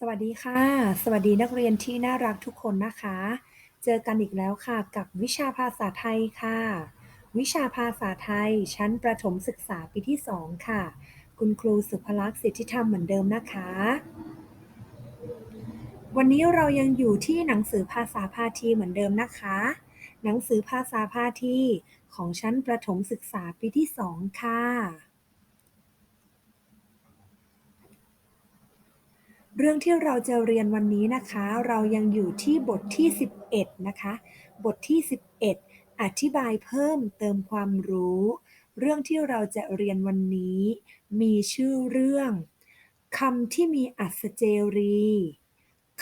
สวัสดีค่ะ สวัสดีนักเรียนที่น่ารักทุกคนนะคะ เจอกันอีกแล้วค่ะกับวิชาภาษาไทยค่ะ วิชาภาษาไทย ชั้นประถมศึกษาปีที่ 2 ค่ะ คุณครูสุภลักษณ์สิทธิธรรมเหมือนเดิมนะคะ วันนี้เรายังอยู่ที่หนังสือภาษาพาทีเหมือนเดิมนะคะ หนังสือภาษาพาทีของชั้นประถมศึกษาปีที่ 2 ค่ะ เรื่องที่เราจะเรียนวันนี้นะคะ เรายังอยู่ที่บทที่ 11 นะคะ บทที่ 11 อธิบายเพิ่มเติมความรู้ เรื่องที่เราจะเรียนวันนี้ มีชื่อเรื่องคำที่มีอัศเจรี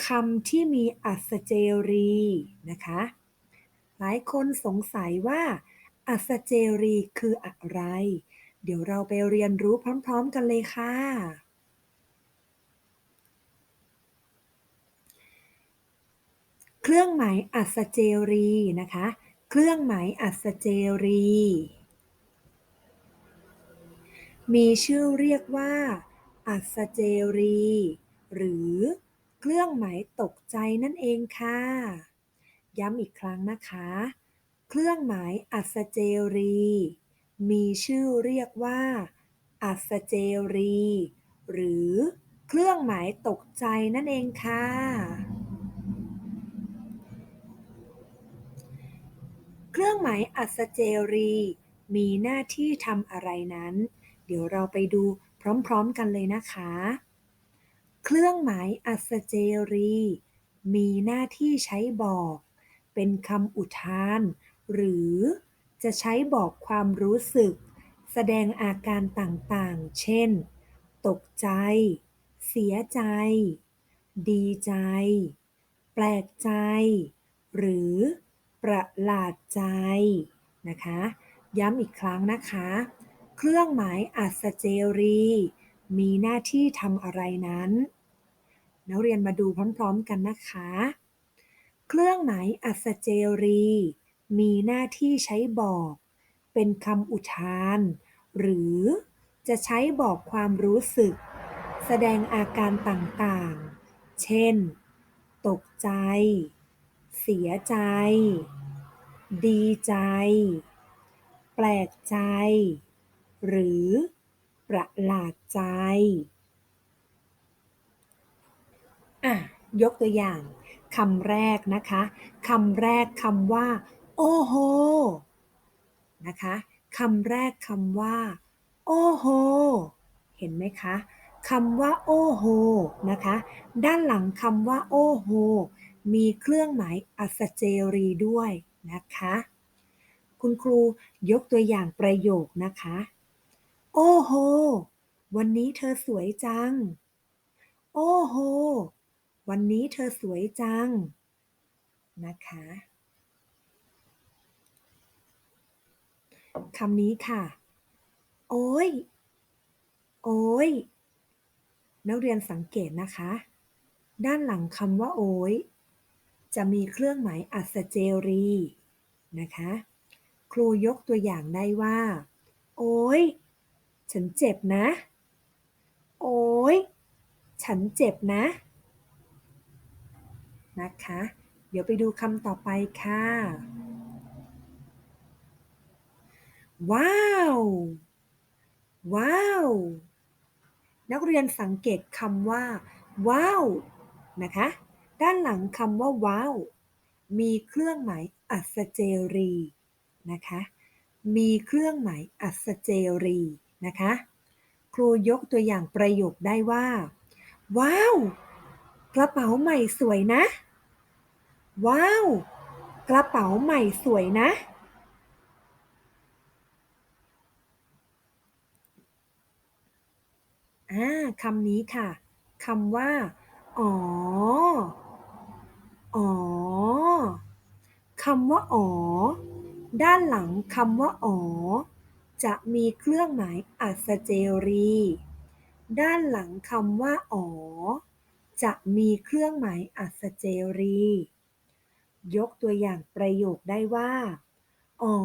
คำที่มีอัศเจรีนะคะ หลายคนสงสัยว่า อัศเจรีคืออะไร เดี๋ยวเราไปเรียนรู้พร้อม ๆ กันเลยค่ะ เครื่องหมายอัศเจรีนะคะ เครื่องหมายอัศเจรีมีชื่อเรียกว่า อัศเจรี หรือเครื่องหมายตกใจนั่นเองค่ะ ย้ำอีกครั้งนะคะ เครื่องหมายอัศเจรี มีชื่อเรียกว่า อัศเจรี หรือเครื่องหมายตกใจนั่นเองค่ะ รื่องหมายอัศเจรี มีหน้าที่ทำอะไรนั้น เดี๋ยวเราไปดูพร้อมๆกันเลยนะคะ เครื่องหมายอัศเจรี มีหน้าที่ใช้บอก เป็นคำอุทาน หรือจะใช้บอกความรู้สึก แสดงอาการต่างๆ เช่น ตกใจ เสียใจ ดีใจ แปลกใจ หรือ ประหลาดใจนะคะ ย้ำอีกครั้งนะคะ เครื่องหมายอัศเจรี มีหน้าที่ทำอะไรนั้น นักเรียนมาดูพร้อมๆกันนะคะ เครื่องหมายอัศเจรี มีหน้าที่ใช้บอก เป็นคำอุทาน หรือจะใช้บอกความรู้สึก แสดงอาการต่างๆ เช่น ตกใจ เสียใจ ดีใจ แปลกใจ หรือประหลาดใจ อะ ยกตัวอย่างคำแรกนะคะคำแรกคำว่า โอ้โห นะคะคำแรกคำว่า โอ้โห เห็นไหมคะคำว่า โอ้โห นะคะ ด้านหลังคำว่า โอ้โห มีเครื่องหมายอัศเจรีด้วยนะคะ คุณครูยกตัวอย่างประโยคนะคะ โอ้โห วันนี้เธอสวยจัง โอ้โห วันนี้เธอสวยจัง นะคะคำนี้ค่ะ โอ้ย โอ้ย นักเรียนสังเกตนะคะ ด้านหลังคำว่าโอ้ย จะมีเครื่องหมายอัศเจรีนะคะ ครูยกตัวอย่างได้ว่า โอ้ยฉันเจ็บนะ โอ้ยฉันเจ็บนะ นะคะ เดี๋ยวไปดูคำต่อไปค่ะ ว้าว ว้าว นักเรียนสังเกตคำว่า ว้าว นะคะ ด้านหลังคำว่าว้าว มีเครื่องหมายอัศเจรีนะคะ มีเครื่องหมายอัศเจรีนะคะ ครูยกตัวอย่างประโยคได้ว่า ว้าว กระเป๋าใหม่สวยนะ ว้าว กระเป๋าใหม่สวยนะอ่าคำนี้ค่ะ คำว่า อ๋อ อ๋อ คำว่า อ๋อ ด้านหลังคำว่า อ๋อ จะมีเครื่องหมายอัศเจรี ด้านหลังคำว่า อ๋อ จะมีเครื่องหมายอัศเจรี ยกตัวอย่างประโยคได้ว่า อ๋อ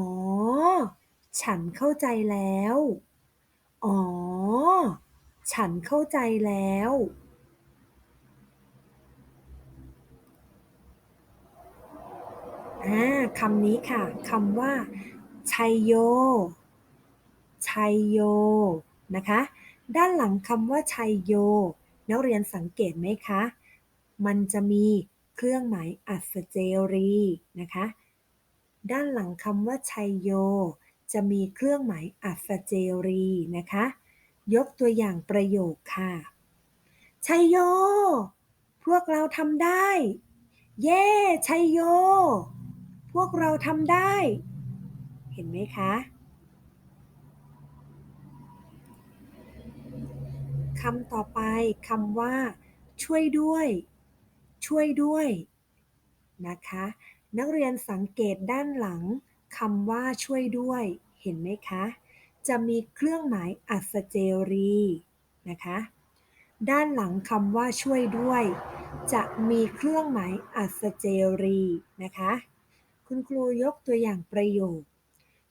ฉันเข้าใจแล้ว อ๋อ ฉันเข้าใจแล้ว อ่าคำนี้ค่ะคำว่าชัยโยชัยโยนะคะ ด้านหลังคำว่าชัยโย นักเรียนสังเกตไหมคะ มันจะมีเครื่องหมายอัศเจรีนะคะ ด้านหลังคำว่าชัยโย จะมีเครื่องหมายอัศเจรีนะคะ ยกตัวอย่างประโยคค่ะ ชัยโย พวกเราทำได้ เย้ ชัยโย วกเราทำได้ เห็นไหมคะคำต่อไปคำว่า ช่วยด้วย ช่วยด้วย นะคะ นักเรียนสังเกตด้านหลังคำว่าช่วยด้วย เห็นไหมคะ จะมีเครื่องหมายอัศเจรีนะคะ ด้านหลังคำว่าช่วยด้วย จะมีเครื่องหมายอัศเจรีนะคะ คุณครูยกตัวอย่างประโยค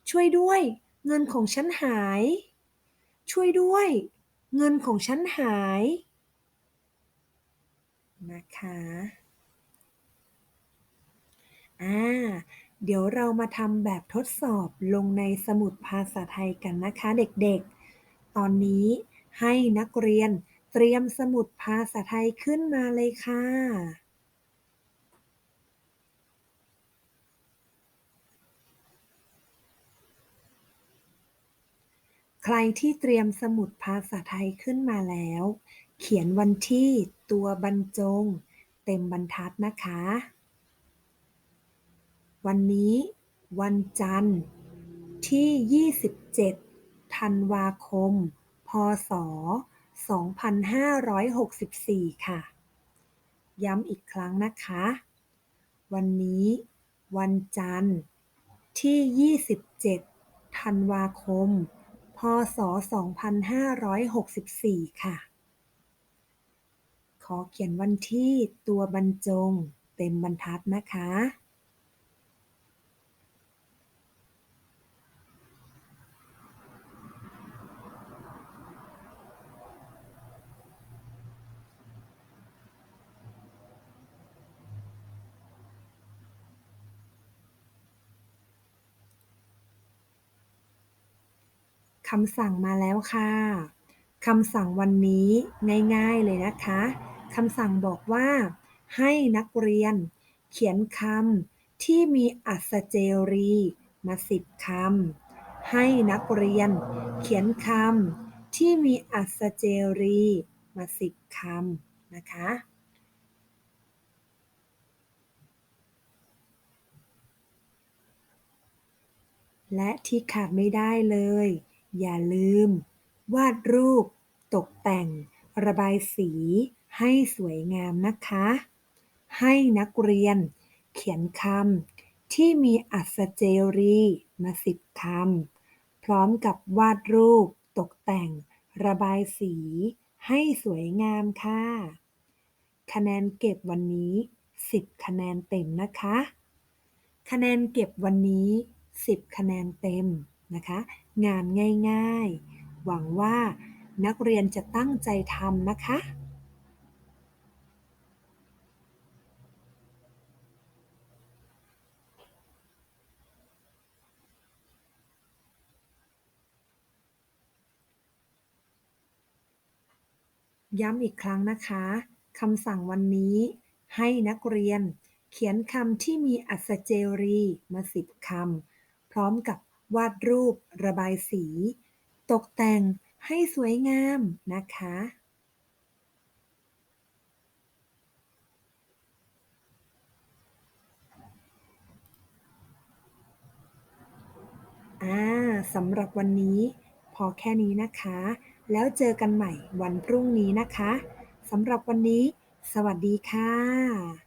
ช่วยด้วย เงินของฉันหาย ช่วยด้วย เงินของฉันหาย นะคะอ่าเดี๋ยวเรามาทำแบบทดสอบลงในสมุดภาษาไทยกันนะคะเด็กๆ ตอนนี้ให้นักเรียนเตรียมสมุดภาษาไทยขึ้นมาเลยค่ะ ใครที่เตรียมสมุดภาษาไทยขึ้นมาแล้ว เขียนวันที่ตัวบรรจง เต็มบรรทัดนะคะ วันนี้ วันจันทร์ ที่ 27 ธันวาคม พศ 2564 ค่ะ ย้ำอีกครั้งนะคะ วันนี้ วันจันทร์ ที่ 27 ธันวาคม พ พศ 2564 ค่ะ ขอเขียนวันที่ตัวบรรจงเต็มบรรทัดนะคะ คำสั่งมาแล้วค่ะคำสั่งวันนี้ง่ายๆเลยนะคะคำสั่งบอกว่า ให้นักเรียน เขียนคำที่มีอัศเจรีมาสิบคำให้นักเรียน เขียนคำที่มีอัศเจรีมาสิบคำนะคะและที่ขาดไม่ได้เลย อย่าลืม วาดรูป ตกแต่ง ระบายสี ให้สวยงามนะคะ ให้นักเรียน เขียนคำที่มีอัศเจรีมาสิบคำพร้อมกับวาดรูป ตกแต่ง ระบายสี ให้สวยงามค่ะ คะแนนเก็บวันนี้ 10 คะแนนเต็มนะคะ คะแนนเก็บวันนี้ 10 คะแนนเต็มนะคะ งานง่ายๆ หวังว่านักเรียนจะตั้งใจทำนะคะย้ำอีกครั้งนะคะคำสั่งวันนี้ ให้นักเรียน เขียนคำที่มีอัศเจรีมาสิบคำ พร้อมกับ วาดรูป ระบายสี ตกแต่งให้สวยงามนะคะอ่าสำหรับวันนี้พอแค่นี้นะคะ แล้วเจอกันใหม่วันพรุ่งนี้นะคะสำหรับวันนี้ สวัสดีค่ะ